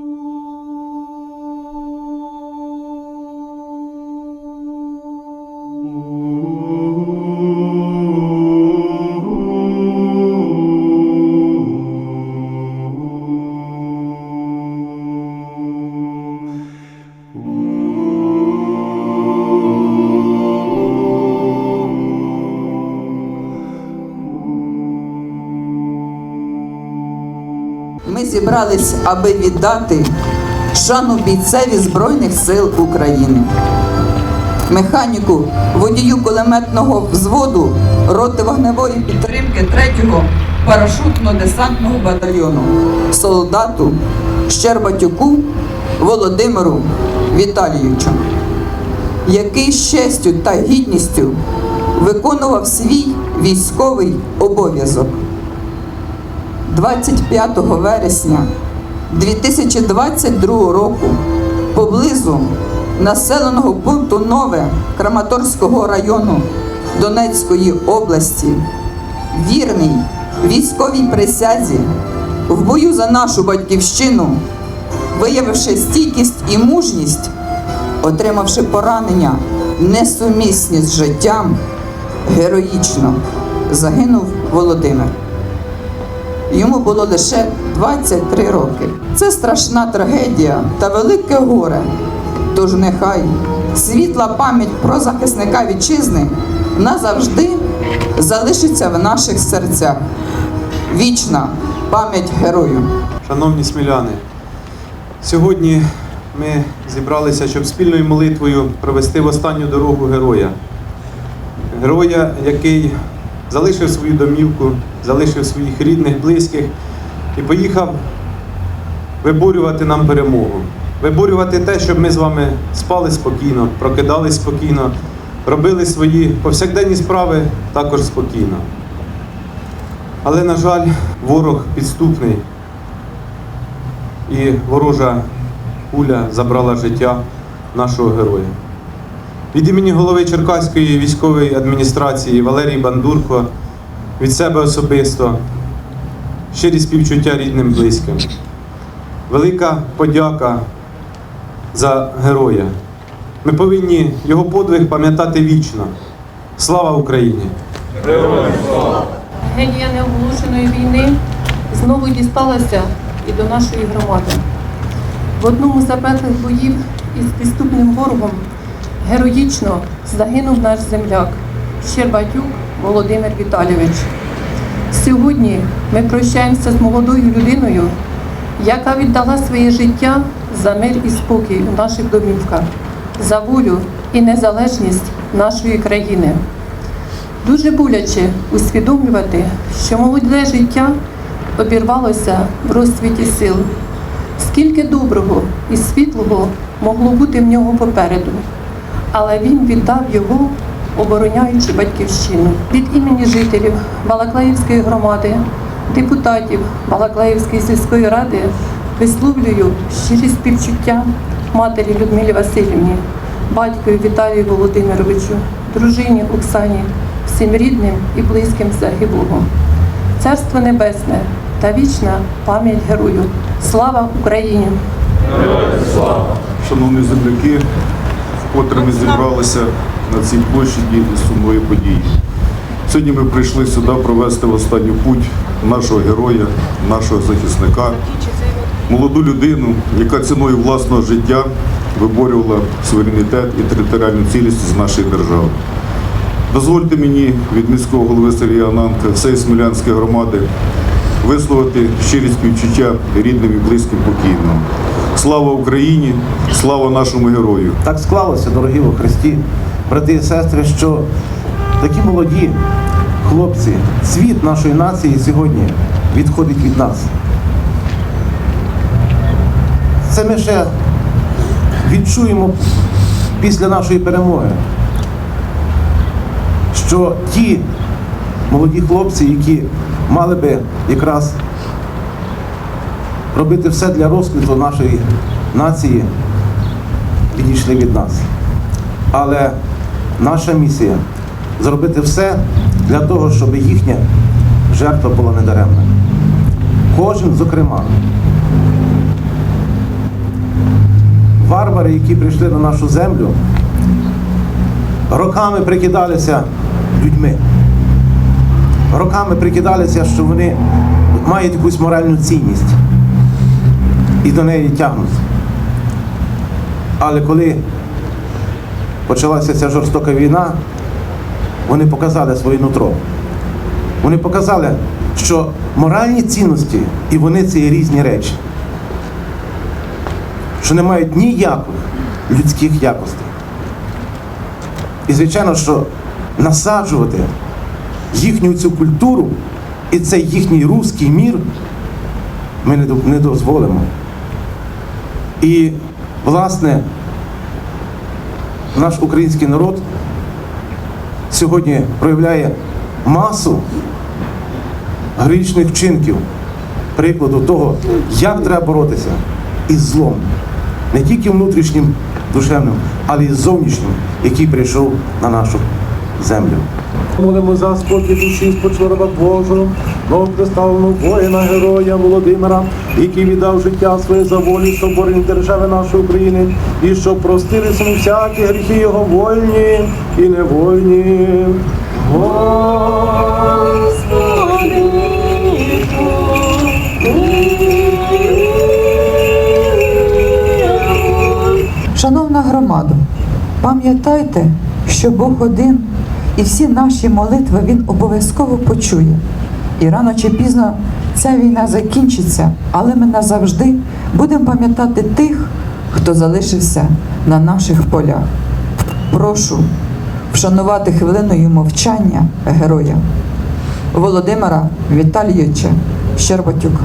Ooh. Ми зібрались, аби віддати шану бійцеві Збройних сил України, механіку, водію кулеметного взводу роти вогневої підтримки 3-го парашутно-десантного батальйону, солдату Щербатюку Володимиру Віталійовичу, який з та гідністю виконував свій військовий обов'язок. 25 вересня 2022 року поблизу населеного пункту Нове Краматорського району Донецької області вірний військовій присязі в бою за нашу батьківщину, виявивши стійкість і мужність, отримавши поранення несумісні з життям, героїчно загинув Володимир. Йому було лише 23 роки. Це страшна трагедія та велике горе. Тож нехай світла пам'ять про захисника вітчизни назавжди залишиться в наших серцях. Вічна пам'ять герою. Шановні сміляни, сьогодні ми зібралися, щоб спільною молитвою провести в останню дорогу героя. Героя, який залишив свою домівку, залишив своїх рідних, близьких і поїхав виборювати нам перемогу. Виборювати те, щоб ми з вами спали спокійно, прокидались спокійно, робили свої повсякденні справи також спокійно. Але, на жаль, ворог підступний і ворожа куля забрала життя нашого героя. Від імені голови Черкаської військової адміністрації Валерій Бандурко, від себе особисто, щирі співчуття рідним близьким. Велика подяка за героя. Ми повинні його подвиг пам'ятати вічно. Слава Україні! Трагедія неоголошеної війни знову дісталася і до нашої громади. В одному з запеклих боїв із підступним ворогом героїчно загинув наш земляк Щербатюк Володимир Віталійович. Сьогодні ми прощаємося з молодою людиною, яка віддала своє життя за мир і спокій у наших домівках, за волю і незалежність нашої країни. Дуже боляче усвідомлювати, що молоде життя обірвалося в розцвіті сил. Скільки доброго і світлого могло бути в нього попереду, але він віддав його, обороняючи батьківщину. Від імені жителів Балаклаївської громади, депутатів Балаклаївської сільської ради висловлюю щирі співчуття матері Людмилі Васильівні, батькові Віталію Володимировичу, дружині Оксані, всім рідним і близьким загиблого. Царство Небесне та вічна пам'ять герою. Слава Україні! Шановні земляки, вкотре ми зібралися на цій площаді із сумної події. Сьогодні ми прийшли сюди провести в останню путь нашого героя, нашого захисника, молоду людину, яка ціною власного життя виборювала суверенітет і територіальну цілісність нашої держави. Дозвольте мені від міського голови Сергія Ананка, всієї Смілянської громади висловити щирі співчуття рідним і близьким покійного. Слава Україні! Слава нашому герою! Так склалося, дорогі у Христі, брати і сестри, що такі молоді хлопці, світ нашої нації сьогодні відходить від нас. Це ми ще відчуємо після нашої перемоги, що ті молоді хлопці, які мали би якраз робити все для розквіту нашої нації, відійшли від нас. Але наша місія зробити все для того, щоб їхня жертва була недаремна. Кожен, зокрема, варвари, які прийшли на нашу землю, роками прикидалися людьми. Роками прикидалися, що вони мають якусь моральну цінність і до неї тягнуть. Але коли почалася ця жорстока війна, вони показали своє нутро. Вони показали, що моральні цінності і вони це є різні речі, що не мають ніяких людських якостей. І звичайно, що насаджувати їхню цю культуру і цей їхній руський мір ми не дозволимо. І, власне, наш український народ сьогодні проявляє масу грішних вчинків, прикладу того, як треба боротися із злом, не тільки внутрішнім душевним, але й зовнішнім, який прийшов на нашу землю. Молимо за спокій душі спочвороба Божого, новоприставленого воїна, героя Володимира, який віддав життя своє за волю соборні держави нашої України, і щоб простилися всякі гріхи його вольні і невольні. Шановна громада, пам'ятайте, що Бог один і всі наші молитви Він обов'язково почує. І рано чи пізно ця війна закінчиться, але ми назавжди будемо пам'ятати тих, хто залишився на наших полях. Прошу вшанувати хвилиною мовчання героя Володимира Віталійовича Щербатюка.